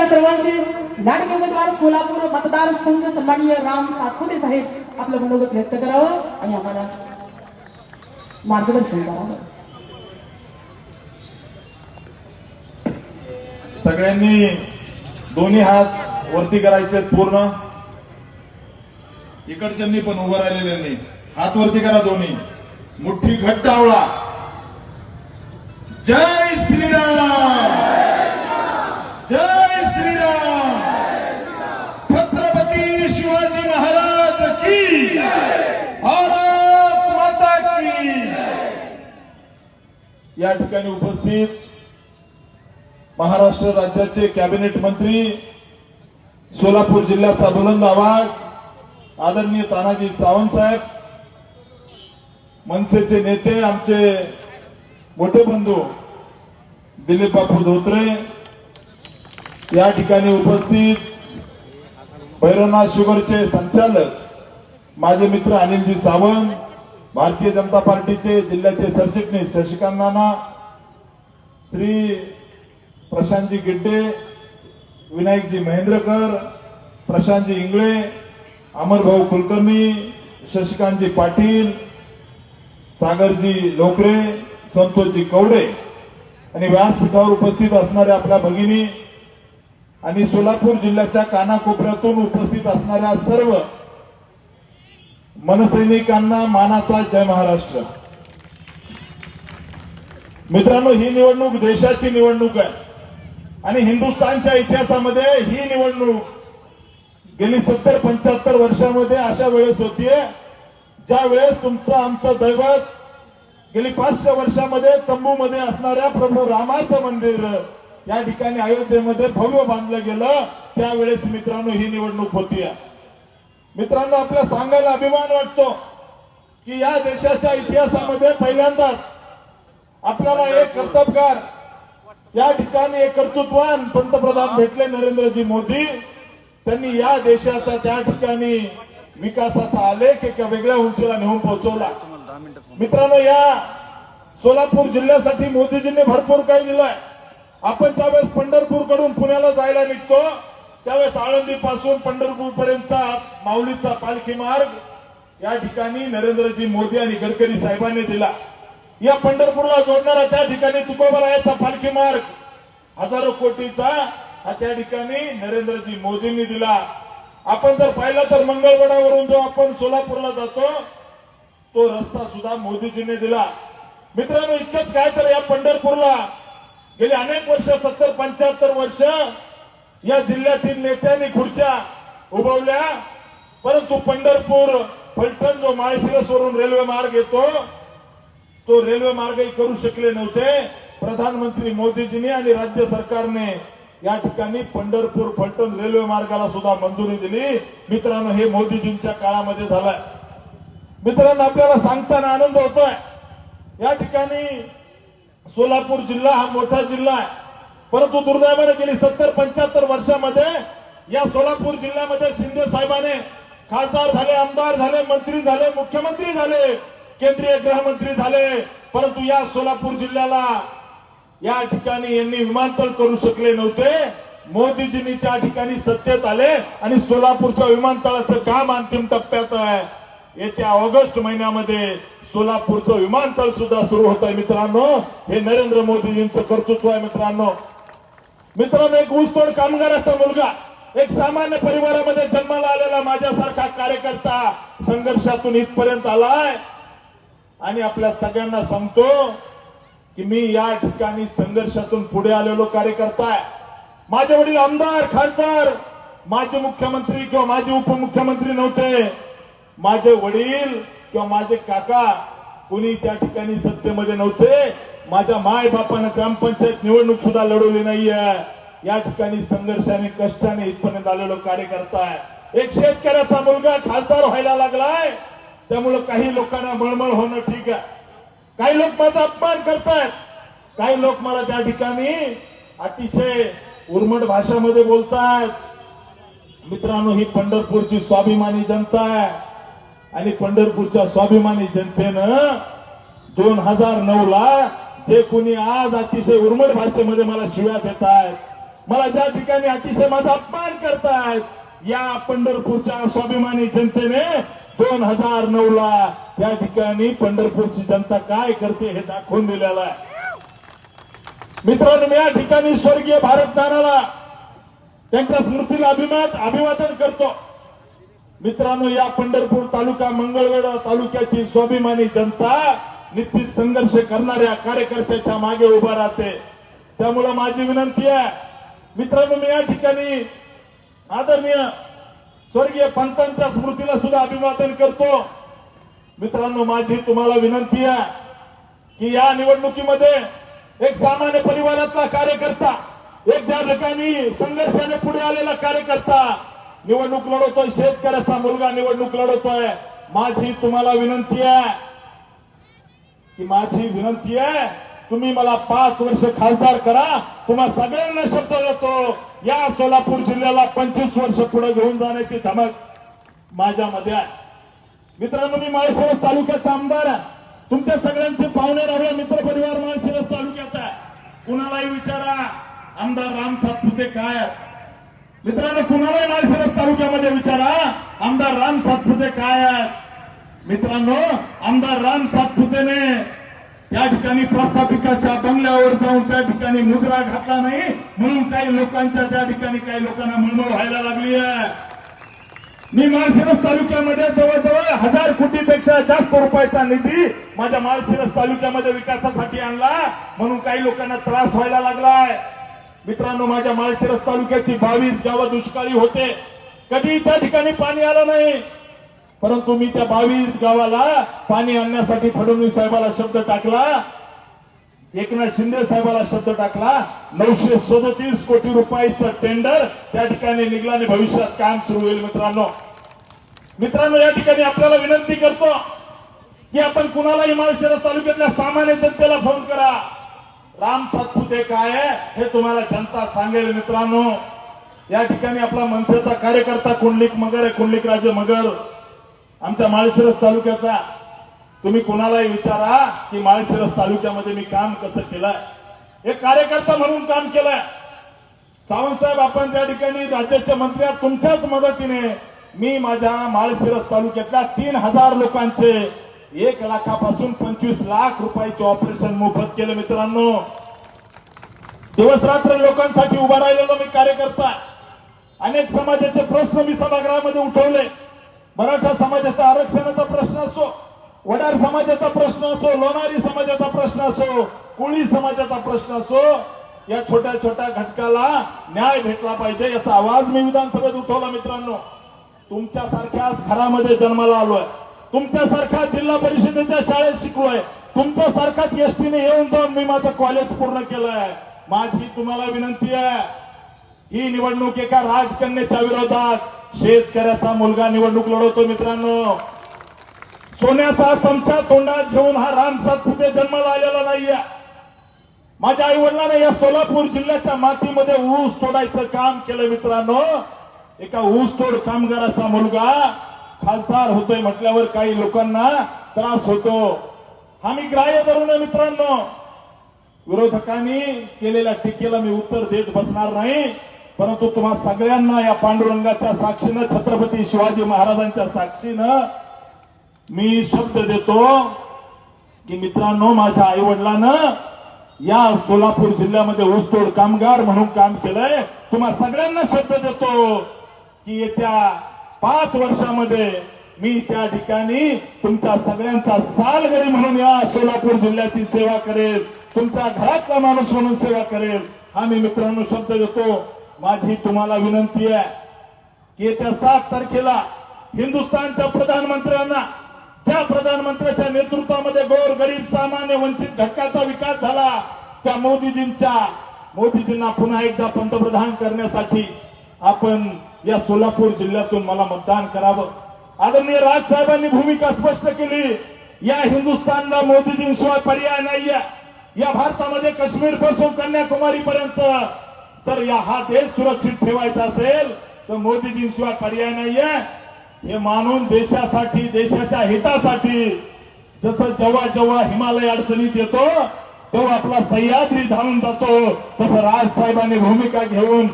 आपल्या सर्वांचे लाडके उमेदवार सोलापूर मतदारसंघ सन्माननीय राम सातपुते साहेब आपलं मनोगत व्यक्त करावं आणि आम्हाला मार्गदर्शन करावं. सगळ्यांनी दोन्ही हात वरती करायचे पूर्ण. इकडच्यांनी पण उभं राहिलेल्यांनी. हात वरती करा दोन्ही. मुठ्ठी घट्ट आवळा. जय श्रीराम जय श्रीराम छत्रपती शिवाजी महाराज की भारत माता की या ठिकाणी उपस्थित महाराष्ट्र राज्याचे कॅबिनेट मंत्री सोलापूर जिल्ह्याचा बुलंद आवाज आदरणीय तानाजी सावंत साहेब मनसेचे नेते आमचे मोठे बंधू दिलीप बापू धोत्रे या ठिकाणी उपस्थित भैरवनाथ शुगरचे संचालक माझे मित्र अनिलजी सावंत भारतीय जनता पार्टीचे जिल्ह्याचे सरचिटणीस शशिकांत नाना श्री प्रशांतजी गिड्डे विनायकजी महेंद्रकर प्रशांतजी इंगळे अमरभाऊ कुलकर्णी शशिकांतजी पाटील सागरजी लोकरे संतोषजी कवडे. आणि व्यासपीठावर उपस्थित असणाऱ्या आपल्या भगिनी आणि सोलापूर जिल्ह्याच्या कानाकोपऱ्यातून उपस्थित असणाऱ्या सर्व मनसैनिकांना मानाचा जय महाराष्ट्र. मित्रांनो ही निवडणूक देशाची निवडणूक आहे. आणि हिंदुस्थानच्या इतिहासामध्ये ही निवडणूक गेली सत्तर पंच्याहत्तर वर्षामध्ये अशा वेळेस होतीये ज्या वेळेस तुमचं आमचं दैवत गेली पाचशे वर्षामध्ये तंबूमध्ये असणाऱ्या प्रभू रामाचं मंदिर या ठिकाणी अयोध्येमध्ये भव्य बांधलं गेलं. त्यावेळेस मित्रांनो ही निवडणूक होतीये मित्रांनो आपल्या सांगायला अभिमान वाटतो की या देशाच्या इतिहासामध्ये पहिल्यांदाच आपल्याला एक कर्तबगार या ठिकाणी एक कर्तृत्वान पंतप्रधान भेटले नरेंद्रजी मोदी. त्यांनी या देशाचा त्या ठिकाणी विकासाचा आलेख एका वेगळ्या उंचीला नेऊन पोहोचवला. मित्रांनो या सोलापूर जिल्ह्यासाठी मोदीजींनी भरपूर काही दिलंय. आपण ज्यावेळेस पंढरपूरकडून पुण्याला जायला निघतो त्यावेळेस आळंदी पासून पंढरपूर पर्यंतचा माऊलीचा पालखी मार्ग या ठिकाणी नरेंद्रजी मोदी आणि गडकरी साहेबांनी दिला. या पंढरपूरला जोडणारा त्या ठिकाणी तुकोबरायाचा पालखी मार्ग हजारो कोटीचा हा त्या ठिकाणी नरेंद्रजी मोदींनी दिला. आपण जर पाहिलं तर मंगळवडावरून जो आपण सोलापूरला जातो तो रस्ता सुद्धा मोदीजींनी दिला. मित्रांनो इतकंच काय तर या पंढरपूरला गेली अनेक वर्ष सत्तर पंच्याहत्तर वर्ष या जिल्ह्यातील नेत्यांनी खुर्च्या उभवल्या. परंतु पंढरपूर फलटण जो माळशिरस वरून रेल्वे मार्ग येतो तो रेल्वे मार्गही करू शकले नव्हते. प्रधानमंत्री मोदीजींनी आणि राज्य सरकारने या ठिकाणी पंढरपूर फलटण रेल्वे मार्गाला सुद्धा मंजुरी दिली. मित्रांनो हे मोदीजींच्या काळामध्ये झालंय. मित्रांनो आपल्याला सांगताना आनंद होतोय. या ठिकाणी सोलापूर जिल्हा हा मोठा जिल्हा आहे. परंतु दुर्दैवाने गेली सत्तर पंच्याहत्तर वर्षामध्ये या सोलापूर जिल्ह्यामध्ये शिंदे साहेबाने खासदार झाले आमदार झाले मंत्री झाले मुख्यमंत्री झाले केंद्रीय गृहमंत्री झाले. परंतु या सोलापूर जिल्ह्याला या ठिकाणी यांनी विमानतळ करू शकले नव्हते. मोदीजींनी त्या ठिकाणी सत्तेत आले आणि सोलापूरच्या विमानतळाचं काम अंतिम टप्प्यात आहे. येत्या ऑगस्ट महिन्यामध्ये सोलापूरचं विमानतळ सुद्धा सुरू होत आहे मित्रांनो. हे नरेंद्र मोदीजींचं कर्तृत्व आहे मित्रांनो. मित्रांनो एक ऊसतोड कामगाराचा मुलगा. एक सामान्य परिवारामध्ये जन्माला आलेला माझ्यासारखा कार्यकर्ता संघर्षातून इथपर्यंत आलाय. आणि आपल्या सगळ्यांना सांगतो की मी या ठिकाणी संघर्षातून पुढे आलेलो कार्यकर्ता आहे. माझे वडील आमदार खासदार माझे मुख्यमंत्री किंवा माझे उपमुख्यमंत्री नव्हते. माझे वडील किंवा माझे काका कुणी त्या ठिकाणी सत्तेमध्ये नव्हते. माझ्या माय बापानं ग्रामपंचायत निवडणूक सुद्धा लढवली नाहीये. या ठिकाणी संघर्षाने कष्टाने इथपर्यंत आलेलो कार्यकर्ता आहे. एक शेतकऱ्याचा मुलगा खासदार व्हायला लागलाय. त्यामुळे काही लोकांना मळमळ होणं ठीक आहे. काही लोक माझा अपमान करतायत. काही लोक मला त्या ठिकाणी अतिशय उर्मट भाषामध्ये बोलतायत. मित्रांनो ही पंढरपूरची स्वाभिमानी जनता आहे. आणि पंढरपूरच्या स्वाभिमानी जनतेनं दोन हजार नऊ ला जे कोणी आज अतिशय उर्मट भाषेमध्ये मला शिव्या देत आहेत मला ज्या ठिकाणी अतिशय माझा अपमान करतायत या पंढरपूरच्या स्वाभिमानी जनतेने दोन हजार नऊ ला त्या ठिकाणी पंढरपूरची जनता काय करते हे दाखवून दिलेलं आहे. मित्रांनो या ठिकाणी स्वर्गीय भारत नानाला त्यांच्या स्मृतीला अभिमान अभिवादन करतो. मित्रांनो या पंढरपूर तालुका मंगळवेढा तालुक्याची स्वाभिमानी जनता निश्चित संघर्ष करणाऱ्या कार्यकर्त्याच्या मागे उभा राहते. त्यामुळं माझी विनंती आहे मित्रांनो मी या ठिकाणी आदरणीय स्वर्गीय पंतांच्या स्मृतीला सुद्धा अभिवादन करतो. मित्रांनो माझी तुम्हाला विनंती आहे की या निवडणुकीमध्ये एक सामान्य परिवारातला कार्यकर्ता एक त्या ठिकाणी संघर्षाने पुढे आलेला कार्यकर्ता निवडणूक लढवतोय शेतकऱ्याचा मुलगा निवडणूक लढवतोय माझी तुम्हाला विनंती आहे की माझी विनंती आहे तुम्ही मला पाच वर्ष खासदार करा. तुम्हा सगळ्यांना शब्द देतो. या सोलापूर जिल्ह्याला पंचवीस वर्ष पुढे घेऊन जाण्याची धमक माझ्यामध्ये आहे. मित्रांनो मी माळशिरस तालुक्याचा आमदार आहे. तुमच्या सगळ्यांचे पाहुणे राहूया मित्र परिवार माळशिरस तालुक्यात आहे. कुणालाही विचारा आमदार राम सातपुते काय मित्रांनो कुणालाही माळशिरस तालुक्यामध्ये विचारा आमदार राम सातपुते काय आहेत? मित्रांनो आमदार राम सातपुतेने त्या ठिकाणी प्रस्थापिकाच्या बंगल्यावर जाऊन त्या ठिकाणी मुजरा घातला नाही म्हणून काही लोकांच्या त्या ठिकाणी काही लोकांना मळमळ व्हायला लागली आहे. मी माळशिरस तालुक्यामध्ये जवळजवळ हजार कोटीपेक्षा जास्त रुपयाचा निधी माझ्या माळशिरस तालुक्यामध्ये विकासासाठी आणला म्हणून काही लोकांना त्रास व्हायला लागलाय. मित्रांनो माझ्या माळशिरस तालुक्याची बावीस गावं दुष्काळी होते. कधी त्या ठिकाणी पाणी आलं नाही. परंतु मी त्या बावीस गावाला पाणी आणण्यासाठी फडणवीस साहेबाला शब्द टाकला. एकनाथ शिंदे साहेबाला शब्द टाकला. नऊशे सदतीस कोटी रुपयाचं टेंडर त्या ठिकाणी निघला आणि भविष्यात काम सुरू होईल मित्रांनो. मित्रांनो या ठिकाणी आपल्याला विनंती करतो की आपण कुणालाही माळशिरस तालुक्यातल्या सामान्य जनतेला फोन करा. राम सातपुते काय हे तुम्हाला जनता सांगेल मित्रांनो. या ठिकाणी आपला मनसेचा कार्यकर्ता कुंडलिक मगर आहे कुंडलिक राजे मगर. आमच्या माळशिरस तालुक्याचा. तुम्ही कुणालाही विचारा की माळशिरस तालुक्यामध्ये मी काम कसं केलंय. एक कार्यकर्ता म्हणून काम केलंय. सावंतसाहेब आपण त्या ठिकाणी राज्याचे मंत्री आहात तुमच्याच मदतीने मी माझ्या माळशिरस तालुक्यातल्या तीन हजार लोकांचे एक लाखापासून पंचवीस लाख रुपयाचे ऑपरेशन मोफत केले मित्रांनो. दिवस रात्र लोकांसाठी उभा राहिलेलो मी कार्यकर्ता. अनेक समाजाचे प्रश्न मी सभागृहामध्ये उठवले. मराठा समाजाचा आरक्षणाचा प्रश्न असो वडार समाजाचा प्रश्न असो लोणारी समाजाचा प्रश्न असो कोळी समाजाचा प्रश्न असो या छोट्या छोट्या घटकाला न्याय भेटला पाहिजे याचा आवाज मी विधानसभेत उठवला मित्रांनो. तुमच्यासारख्याच घरामध्ये जन्माला आलोय. तुमच्यासारख्या जिल्हा परिषदेच्या शाळेत शिकलोय. तुमच्यासारखाच एसटीने येऊन जाऊन मी माझं कॉलेज पूर्ण केलंय. माझी तुम्हाला विनंती आहे. ही निवडणूक एका राजकन्याच्या विरोधात शेतकऱ्याचा मुलगा निवडणूक लढवतो मित्रांनो. सोन्याचा चमचा तोंडात घेऊन हा राम सातपुते जन्माला आलेला नाहीये. माझ्या आई वडिलांना या सोलापूर जिल्ह्याच्या मातीमध्ये ऊस तोडायचं काम केलं मित्रांनो. एका ऊस तोड कामगाराचा मुलगा खासदार होतोय म्हटल्यावर काही लोकांना त्रास होतो. आम्ही ग्राह्य धरू नये मित्रांनो. विरोधकांनी केलेल्या टीकेला मी उत्तर देत बसणार नाही. परंतु तुम्हा सगळ्यांना या पांडुरंगाच्या साक्षीनं छत्रपती शिवाजी महाराजांच्या साक्षीनं मी शब्द देतो की मित्रांनो माझ्या आई वडिलांना या सोलापूर जिल्ह्यामध्ये ऊसतोड कामगार म्हणून काम केलंय. तुम्हा सगळ्यांना शब्द देतो की येत्या पाच वर्षामध्ये मी त्या ठिकाणी तुमच्या सगळ्यांचा सालगरी म्हणून या सोलापूर जिल्ह्याची सेवा करेल. तुमचा घरातला माणूस म्हणून सेवा करेल. हा मी मित्रांनो शब्द देतो. माझी तुम्हाला विनंती आहे की येत्या सात तारखेला हिंदुस्थानच्या प्रधानमंत्र्यांना ज्या प्रधानमंत्र्याच्या नेतृत्वामध्ये गोर गरीब सामान्य वंचित घटकाचा विकास झाला त्या मोदीजींच्या मोदीजींना पुन्हा एकदा पंतप्रधान करण्यासाठी आपण या सोलापूर जिल्ह्यातून मला मतदान करावं. आदरणीय राजसाहेबांनी भूमिका स्पष्ट केली. या हिंदुस्थानला मोदीजींशिवाय पर्याय नाहीये. या भारतामध्ये काश्मीरपासून कन्याकुमारी पर्यंत तर या हा देश सुरक्षित ठेवायचा असेल तर मोदीजींशिवाय पर्याय नाहीये. हे मानून देशासाठी देशाच्या हितासाठी जसं जेव्हा जेव्हा हिमालय अडचणीत येतो तेव्हा आपला सह्याद्री धावून जातो. तसं राजसाहेबांनी भूमिका घेऊन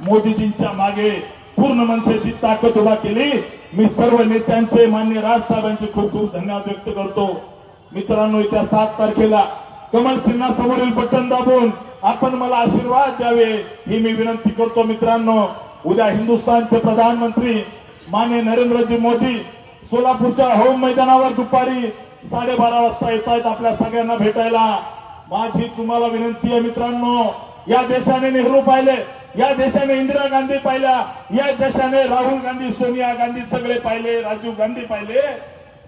मोदीजींच्या मागे पूर्ण मनसेची ताकद उभा केली. मी सर्व नेत्यांचे मान्य राजसाहेबांचे खूप खूप धन्यवाद व्यक्त करतो. मित्रांनो येत्या सात तारखेला कमल चिन्हासमोरील बटन दाबून आपण मला आशीर्वाद द्यावे ही मी विनंती करतो मित्रांनो. उद्या हिंदुस्थानचे प्रधानमंत्री माने नरेंद्रजी मोदी सोलापूरच्या होम मैदानावर दुपारी साडेबारा वाजता येत आहेत आपल्या सगळ्यांना भेटायला. माझी तुम्हाला विनंती आहे मित्रांनो या देशाने नेहरू पाहिले या देशाने इंदिरा गांधी पाहिल्या या देशाने राहुल गांधी सोनिया गांधी सगळे पाहिले राजीव गांधी पाहिले.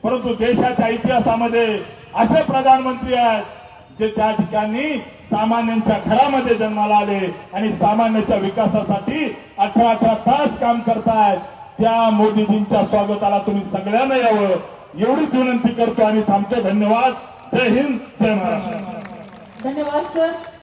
परंतु देशाच्या इतिहासामध्ये असे प्रधानमंत्री आहेत जे त्या ठिकाणी सामान्यांच्या घरामध्ये जन्माला आले आणि सामान्याच्या विकासासाठी अठरा अठरा तास काम करतायत. त्या मोदीजींच्या स्वागताला तुम्ही सगळ्यांना यावं. एवढीच विनंती करतो आणि थांबतो. धन्यवाद. जय हिंद. जय महाराष्ट्र. धन्यवाद सर